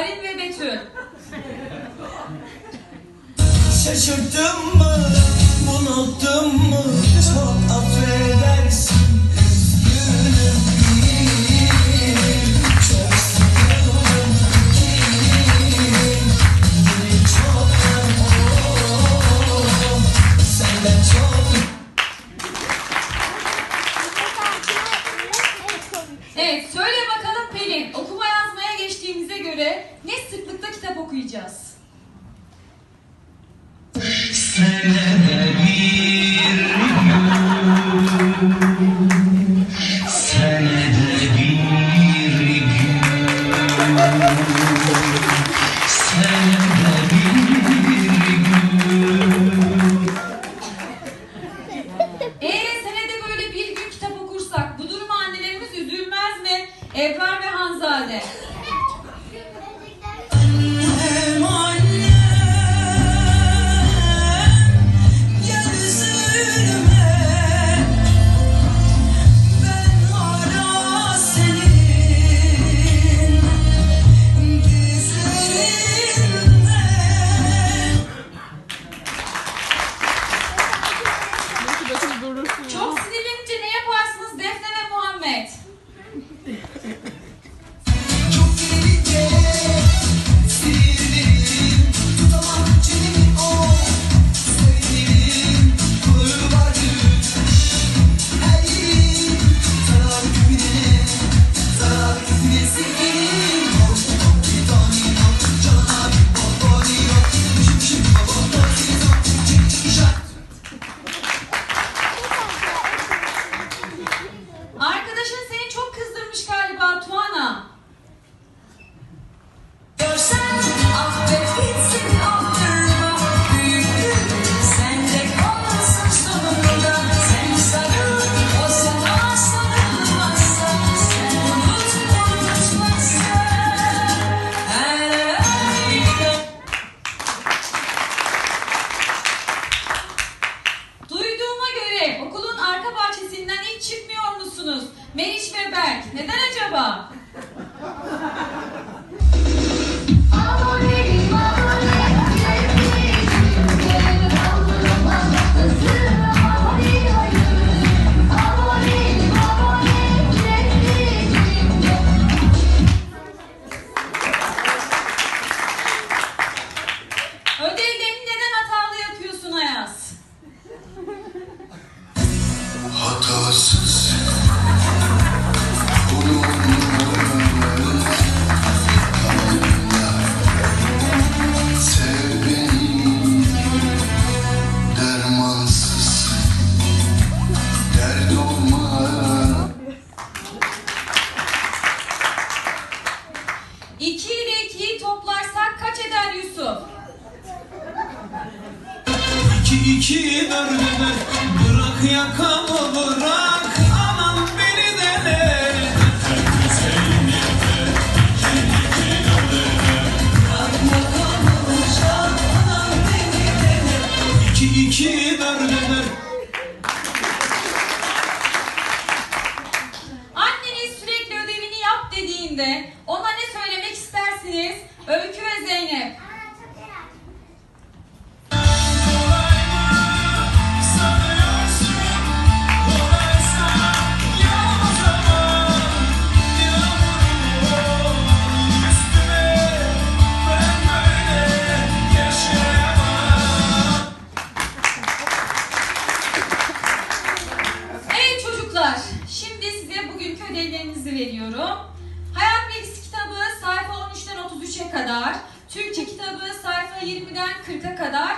Arin ve Betül. Şaşırttın mı, unuttun mu? Çok affedersin, Evet, söyle bakalım Pelin. Okuma yazmaya geçtiğimize göre okuyacağız? Senede bir gün Senede bir gün Senede bir gün Ee, senede böyle bir gün kitap okursak bu duruma annelerimiz üzülmez mi? Ebrar ve Hanzade. İki iki dört dört Bırak yakamı bırak Anam beni dene İki iki dört dört Anneniz sürekli ödevini yap dediğinde ona ne söylemek istersiniz? Öykü ve ödevlerinizi veriyorum. Hayat bilgisi kitabı sayfa 13'ten 33'e kadar, Türkçe kitabı sayfa 20'den 40'a kadar,